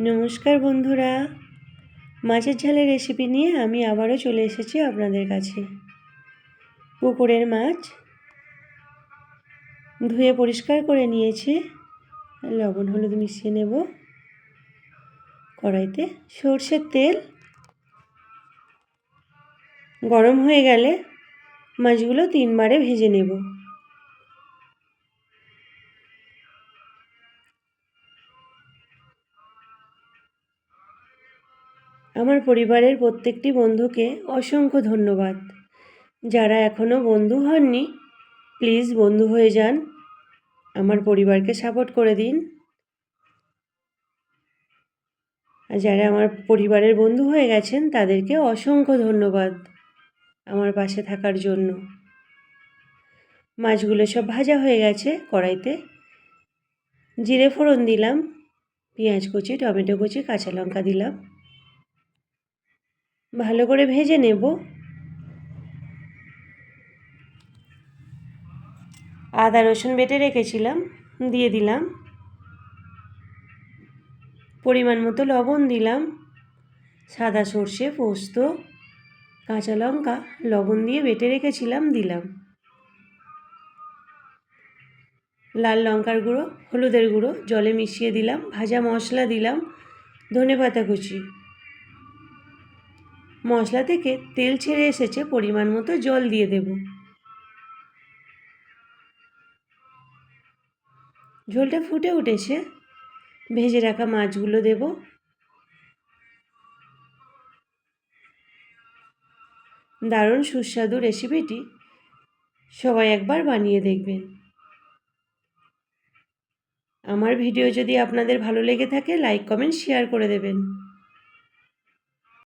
নমস্কার বন্ধুরা। মাছের ঝালের রেসিপি নিয়ে আমি আবারও চলে এসেছি আপনাদের কাছে। পুকুরের মাছ ধুয়ে পরিষ্কার করে নিয়েছি। লবণ, হলুদ মিশিয়ে নেব। কড়াইতে সর্ষের তেল। গরম হয়ে গেলে মাছগুলো তিনবারে ভেজে নেব। আমার পরিবারের প্রত্যেকটি বন্ধুকে অসংখ্য ধন্যবাদ। যারা এখনও বন্ধু হননি, প্লিজ বন্ধু হয়ে যান। আমার পরিবারকে সাপোর্ট করে দিন। আর যারা আমার পরিবারের বন্ধু হয়ে গেছেন, তাদেরকে অসংখ্য ধন্যবাদ আমার পাশে থাকার জন্য। মাছগুলো সব ভাজা হয়ে গেছে কড়াইতে। জিরে ফোড়ন দিলাম, পেঁয়াজ কুচি, টমেটো কুচি, কাঁচা লঙ্কা দিলাম। ভালো করে ভেজে নেব। আদা, রসুন বেটে রেখেছিলাম, দিয়ে দিলাম। পরিমাণ মতো লবণ দিলাম। সাদা সর্ষে, পোস্ত, কাঁচা লঙ্কা লবণ দিয়ে বেটে রেখেছিলাম, দিলাম। লাল লঙ্কার গুঁড়ো, হলুদের গুঁড়ো, জলে মিশিয়ে দিলাম, ভাজা মশলা দিলাম ধনে পাতা কুচি। মশলা থেকে তেল ছেড়ে এসেছে পরিমাণ মতো জল দিয়ে দেব। ঝোলটা ফুটে উঠেছে। ভেজে রাখা মাছগুলো দেব। দারুণ সুস্বাদু রেসিপিটি সবাই একবার বানিয়ে দেখবেন। আমার ভিডিও যদি আপনাদের ভালো লেগে থাকে, লাইক, কমেন্ট, শেয়ার করে দেবেন।